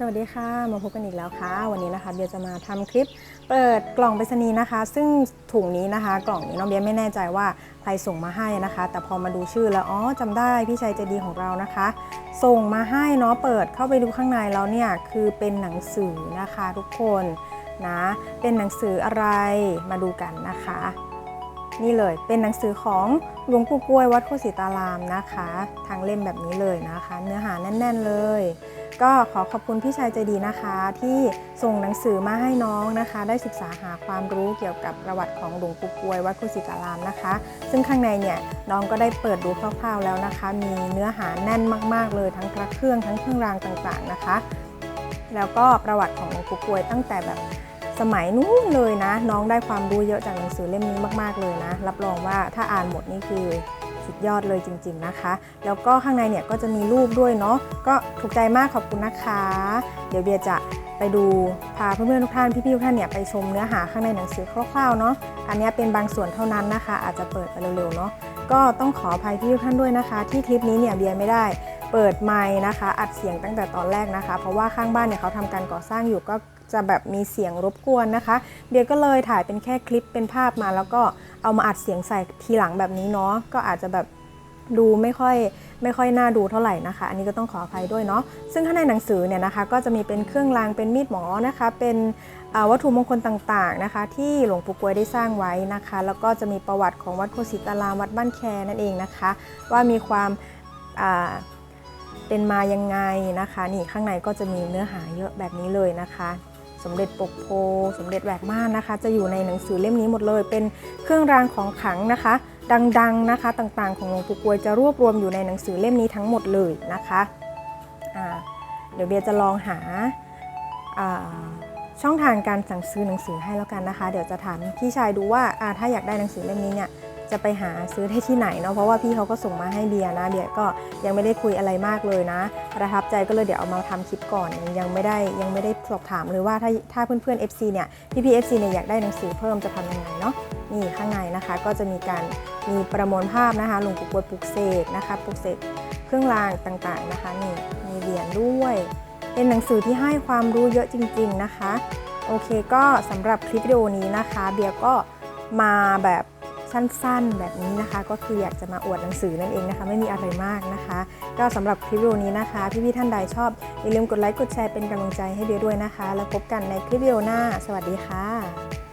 สวัสดีค่ะมาพบกันอีกแล้วค่ะ วันนี้นะคะเบียร์จะมาทำคลิปเปิดกล่องไปรษณีย์นะคะ ซึ่งถุงนี้นะคะ กล่องนี้น้องเบียร์ไม่แน่ใจว่าใครส่งมาให้นะคะ แต่พอมาดูชื่อแล้วอ๋อจำได้พี่ชัยใจดีของเรานะคะ ส่งมาให้เนาะเปิดเข้าไปดูข้างในแล้วเนี่ยคือเป็นหนังสือนะคะทุกคนนะเป็นหนังสืออะไรมาดูกันนะคะ นี่เลยเป็นหนังสือของหลวงปู่กล้วยวัดโคสิตารามนะคะ ทางเล่มแบบนี้เลยนะคะ เนื้อหาแน่น ๆ เลย ก็ขอขอบคุณพี่ชายใจดีนะคะ ที่ส่งหนังสือมาให้น้องนะคะ ได้ศึกษาหาความรู้เกี่ยวกับประวัติของหลวงปู่กล้วยวัดโคสิตารามนะคะ ซึ่งข้างในเนี่ยน้องก็ได้เปิดดูคร่าวๆแล้วนะคะ มีเนื้อหาแน่นมากๆเลยทั้งพระเครื่องทั้งเครื่องรางต่างๆนะคะ แล้วก็ประวัติของหลวงปู่กล้วยตั้งแต่แบบ สมัยนู้นเลยนะ น้องได้ความรู้เยอะจากหนังสือเล่มนี้มาก ๆ เลยนะ รับรองว่าถ้าอ่านหมดนี่คือสุดยอดเลยจริง ๆนะคะ แล้วก็ข้างในเนี่ยก็จะมีรูปด้วยเนาะก็ถูกใจมากขอบคุณนะคะ เดี๋ยวเบียจะไปดูพาเพื่อนๆทุกท่านพี่ๆทุกท่านเนี่ยไปชมเนื้อหาข้างในหนังสือคร่าวๆเนาะอันนี้เป็นบางส่วนเท่านั้นนะคะ อาจจะเปิดไปเร็วๆเนาะก็ต้องขออภัยพี่ทุกท่านด้วยนะคะ ที่คลิปนี้เนี่ยเบียร์ไม่ได้ เปิดไมค์นะคะ อัดเสียงตั้งแต่ตอนแรกนะคะ เพราะว่าข้างบ้านเนี่ยเขาทำการก่อสร้างอยู่ก็จะแบบมีเสียงรบกวนนะคะเบียก็เลยถ่ายเป็นแค่คลิปเป็นภาพมา แล้วก็เอามาอัดเสียงใส่ทีหลังแบบนี้เนาะก็อาจจะแบบดูไม่ค่อยไม่ค่อยน่าดูเท่าไหร่นะคะ อันนี้ก็ต้องขออภัยด้วยเนาะซึ่งข้างในหนังสือเนี่ยนะคะ ก็จะมีเป็นเครื่องรางเป็นมีดหมอนะคะ เป็นวัตถุมงคลต่างๆนะคะ ที่หลวงปู่กวยได้สร้างไว้นะคะ แล้วก็จะมีประวัติของวัดโคสิตารามวัดบ้านแคนั่นเองนะคะ ว่ามีความอ่า เป็นมายังไงนะคะ นี่ข้างในก็จะมีเนื้อหาเยอะแบบนี้เลยนะคะ สมเด็จปกโพ สมเด็จแหวกม่านนะคะ จะอยู่ในหนังสือเล่มนี้หมดเลย เป็นเครื่องรางของขลังนะคะ ดังๆนะคะ ต่างๆ ของหลวงปู่กวยจะรวบรวมอยู่ในหนังสือเล่มนี้ทั้งหมดเลยนะคะเดี๋ยวเบียจะลองหาช่องทางการสั่งซื้อหนังสือให้แล้วกันนะคะ เดี๋ยวจะถามพี่ชายดูว่าถ้าอยากได้หนังสือเล่มนี้เนี่ย จะไปหาซื้อได้ที่ไหนเนาะเพราะว่าพี่เขาก็ส่งมาให้เบียร์นะเบียร์ก็ยังไม่ได้คุยอะไรมากเลยนะประทับใจก็เลยเดี๋ยวเอามาทำคลิปก่อนยังยังไม่ได้ยังไม่ได้สอบถามเลยว่าถ้าถ้าเพื่อนๆ FC เนี่ยพี่พี่ FC เนี่ยอยากได้หนังสือเพิ่มจะทำยังไงเนาะนี่ข้างในนะคะก็จะมีการมีประมวลภาพนะคะหลวงปู่กวยปลุกเสกนะคะปลุกเสกเครื่องรางต่างๆนะคะนี่มีเหรียญด้วย เป็นหนังสือที่ให้ความรู้เยอะจริง ๆนะคะ โอเคก็สำหรับคลิปวิดีโอนี้นะคะ เบียร์ก็มาแบบ สั้นๆ แบบนี้นะคะ ก็คืออยากจะมาอวดหนังสือนั่นเองนะคะ ไม่มีอะไรมากนะคะ ก็สำหรับคลิปวิดีโอนี้นะคะ พี่ๆท่านใดชอบอย่าลืมกดไลค์กดแชร์เป็นกำลังใจให้เบียด้วยนะคะ แล้วพบกันในคลิปวิดีโอหน้า สวัสดีค่ะ